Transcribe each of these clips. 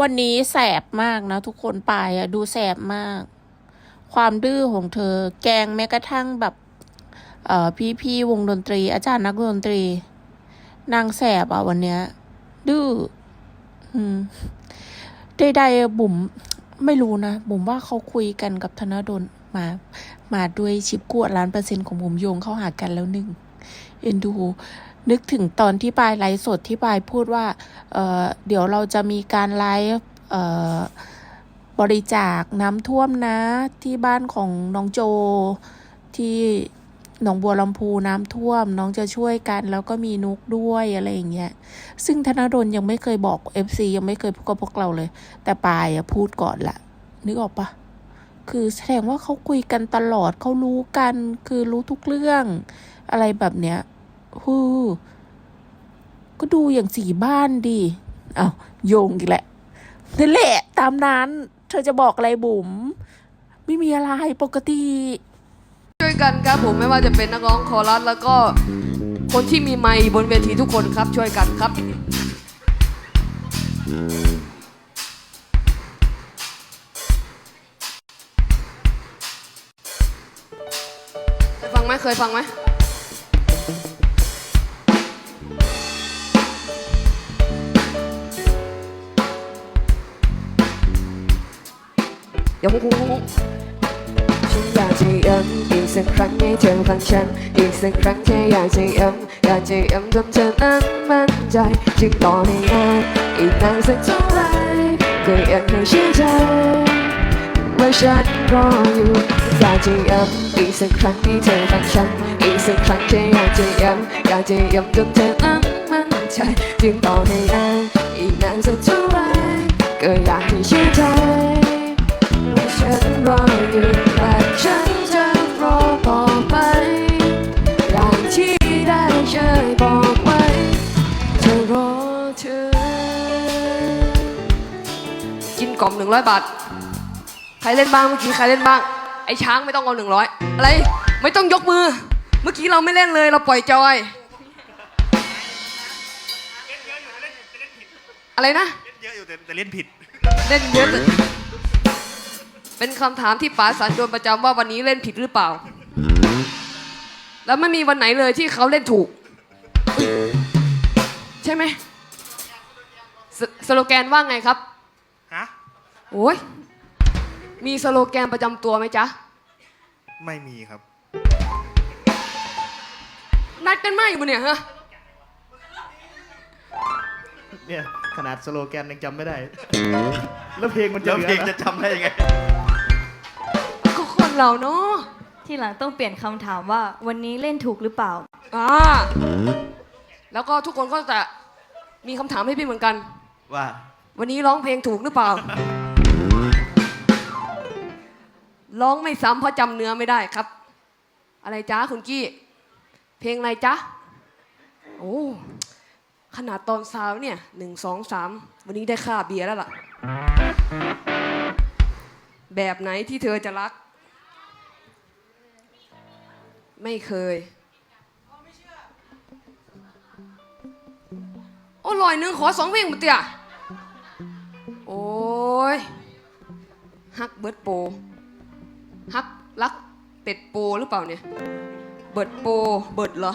วันนี้แสบมากนะ ทุกคนปายอะดูแสบมาก ความดื้อของเธอ แกงแม้กระทั่งแบบเอ่อพี่พี่ๆวงดนตรี อาจารย์นักดนตรี นางแสบอะวันเนี้ย ดื้อใดๆบุ๋มไม่รู้นะ บุ๋มว่าเขาคุยกันกับธนดลมา มาด้วยชิปกวดล้านเปอร์เซ็นต์ของบุ๋มโยงเข้าหากันแล้วหนึ่งเอ็นดู นึกถึงตอนที่ปายไลฟ์สดที่ปายพูดว่าเออเดี๋ยวเราจะมีการไลฟ์บริจาคน้ำท่วมนะที่บ้านของน้องโจที่หนองบัวลำพูน้ำท่วม น้องจะช่วยกันแล้วก็มีนุกด้วยอะไรอย่างเงี้ย ซึ่งธนดลยังไม่เคยบอก FC ยังไม่เคยพูดกับพวกเราเลย แต่ปายอะพูดก่อนละนึกออกปะคือแสดงว่าเขาคุยกันตลอดเขารู้กัน คือรู้ทุกเรื่อง อะไรแบบเนี้ย ฮู้ก็ดูอย่างสีบ้านดิอ้าโยงอีกแหละนั่นแหละตามนั้น เธอจะบอกอะไรบุ๋มไม่มีอะไรปกติ ช่วยกันครับผมไม่ว่าจะเป็นนักร้องคอรัสแล้วก็คนที่มีไมค์บนเวทีทุกคนครับ ช่วยกันครับ เคยฟังไหมเคยฟังไหม เดี๋ยวคุ้งคุ้งคุ้งฉันอยากจะย้ำอีกสักครั้งให้เธอฟังฉัน อีกสักครั้งแค่อยากจะย้ำอยากจะย้ำจนเธอนั้นมั่นใจจึงต่อให้นานอีกนานสักเท่าไรก็ยังไม่เชื่อใจว่าฉันรออยู่อยากจะย้ำอีกสักครั้งให้เธอฟังฉัน อีกสักครั้งแค่อยากจะย้ำอยากจะย้ำจนเธอนั้นมั่นใจจึงต่อให้นานอีกนานสักเท่าไรก็อยากให้เชื่อใจ รออยู่และฉันจะรอต่อไป อย่างที่ได้เคยบอกไว้จะรอเธอ กินกล่อมหนึ่งร้อยบาท ใครเล่นบ้างเมื่อกี้ใครเล่นบ้าง ไอ้ช้างไม่ต้องเอาหนึ่งร้อยอะไร ไม่ต้องยกมือ เมื่อกี้เราไม่เล่นเลยเราปล่อยจอย อะไรนะเยอะอยู่แต่แต่เล่นผิด เล่นเยอะแต่ เป็นคำถามที่ป๋าสันโดนประจำว่าวันนี้เล่นผิดหรือเปล่า แล้วไม่มีวันไหนเลยที่เขาเล่นถูก ใช่ไหมสสโลแกนว่าไงครับ ฮะ โอ้ย มีสโลแกนประจำตัวไหมจ๊ะ ไม่มีครับ นัดกันมาอยู่ปะเนี่ยฮะ เนี่ย ขนาดสโลแกนยังจำไม่ได้ แล้วเพลงมันจะแล้วหลือเพลงหรอ จะจำได้ยังไงก็คน เราเนาะทีหลังต้องเปลี่ยนคำถามว่าวันนี้เล่นถูกหรือเปล่า อ่าแล้วก็ทุกคนก็จะมีคำถามให้พี่เหมือนกัน ว่าวันนี้ร้องเพลงถูกหรือเปล่า ร้องไม่ซ้ำเพราะจำเนื้อไม่ได้ครับ อะไรจ๊ะคุณกี้ เพลงอะไรจ๊ะโอ้ขนาดตอนเช้าเนี่ยหนึ่งสองสามวันนี้ได้ค่าเบียร์แล้วล่ะ แบบไหนที่เธอจะรัก ไม่เคยโอ้ลอยหนึ่งขอสองเพลงมาเตียโอ้ยฮักเบิร์ดโปฮักรักเป็ดโปหรือเปล่าเนี่ย เบิร์ดโปเบิร์ดเหรอ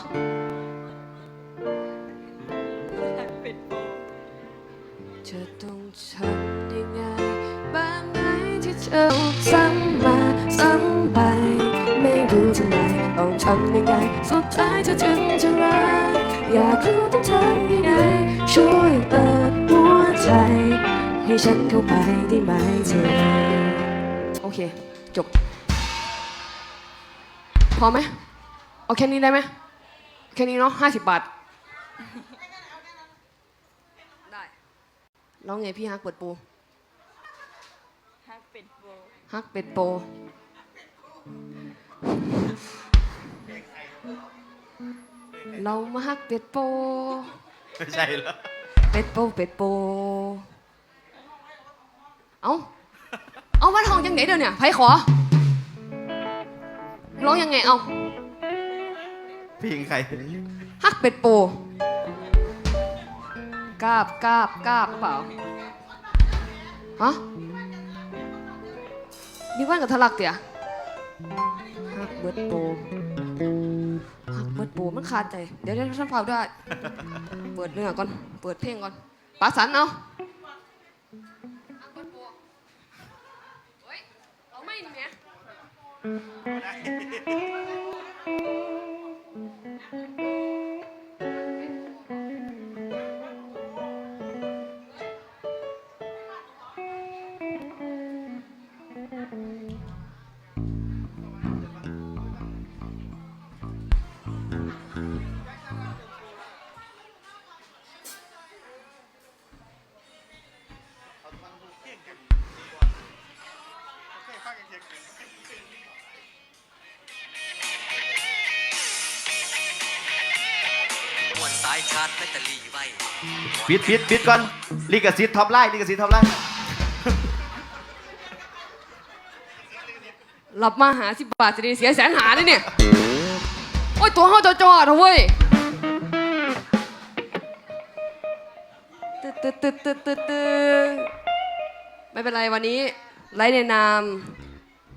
เธอต้องทำยังไง บ้างไหมที่เธอซ้ำมาำยังไงสุดท้ายเธอถึงจะรักอยากรู้ต้องทำยังไงช่วยเปิดหัวใจ ให้ฉันเข้าไปได้ไหมเธอโอเค จบ พอไหมเอาแค่นี้ได้ไหมแค่นี้เนาะห้าสิบบาทได้ร้องไงพี่ฮักเปิดปูฮักเป็ดโปเรามาฮักเป็ดโป ไม่ใช่แล้วเป็ดโปเป็ดโป เอาเอาวัดทองจังไหนเดี๋ยวเนี่ยไผขอ ร้องยังไงเอาเพลงใครฮักเป็ดโปกราบกราบกราบเปล่า ฮะมีวันกับทะลักเตี่ยฮักเบิดโปฮัก เปิดปูมันขาดใจ เดี๋ยวเดี๋ยวท่านเฝ้าด้วย เปิดเนื้อก่อน เปิดเพลงก่อนปาสันเนาฮักเบิดโปเฮ้ยเอาไม่นี่แหม วนสายชาร์จแบตเตอรี่ไว้ปิดปิดปิดก่อนลิขสิทธิ์ท็อปไลน์ลิขสิทธิ์ท็อปไลน์หลับมาหาสิบบาทจะได้เสียแสนหาเลยเนี่ย โอ้ยตัวเฮาจอจอเถอะเว้ยตึ๊ดตึ๊ดตึ๊ดตึ๊ดตึ๊ดตึ๊ดไม่เป็นไรวันนี้ไลฟ์ในนาม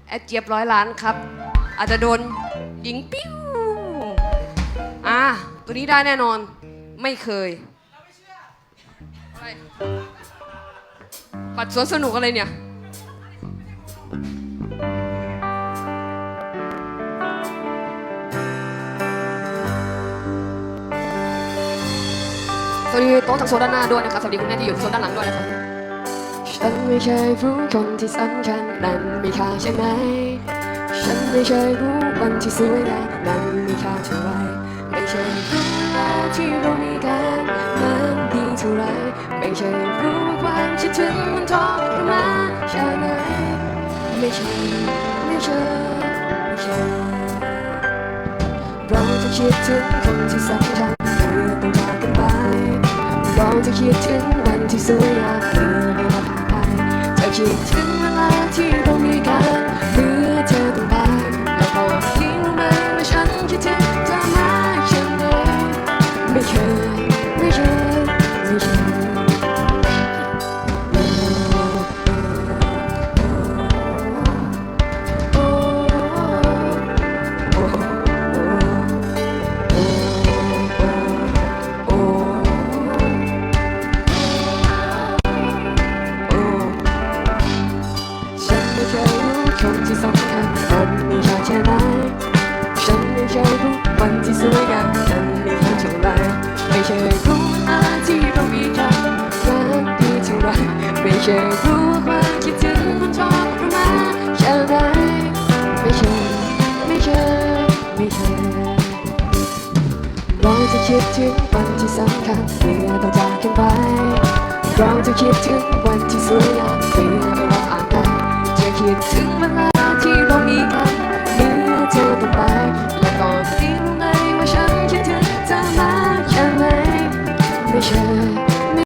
แอดเจี๊ยบร้อยล้านครับ อาจจะโดนยิงปิ้วอะตัวนี้ได้แน่นอนไม่เคยอะไรปัดสวนสนุกอะไรเนี่ย ดีโต๊ะทางโซนด้านหน้าด้วยนะครับสวัสดีคุณแม่ที่อยู่โซนด้านหลังด้วยนะครับฉันไม่ใช่รู้คนที่สำคัญนั้นมีค่าใช่ไหม ฉันไม่ใช่รู้วันที่สวยงามนั้นมีค่าเท่าไรไม่ใช่รู้ว่าที่เรามีกันนั้นดีเท่าไรไม่ใช่รู้ว่าความคิดถึงมันทรมานแค่ไหนไม่ใช่ไม่ใช่ไม่ใช่เราจะคิดถึงคนที่สำคัญเมื่อต้องจากกันไป เราจะคิดถึงวันที่สวยงามเมื่อเราผ่านไปจะคิดถึงเวลาที่เรามีกัน ไม่เคยรู้ว่าความคิดถึงมันทรมานแค่ไหนไม่เคยไม่เคยไม่เคยเราจะคิดถึงวันที่สำคัญเมื่อต้องจากกันไปเราจะคิดถึง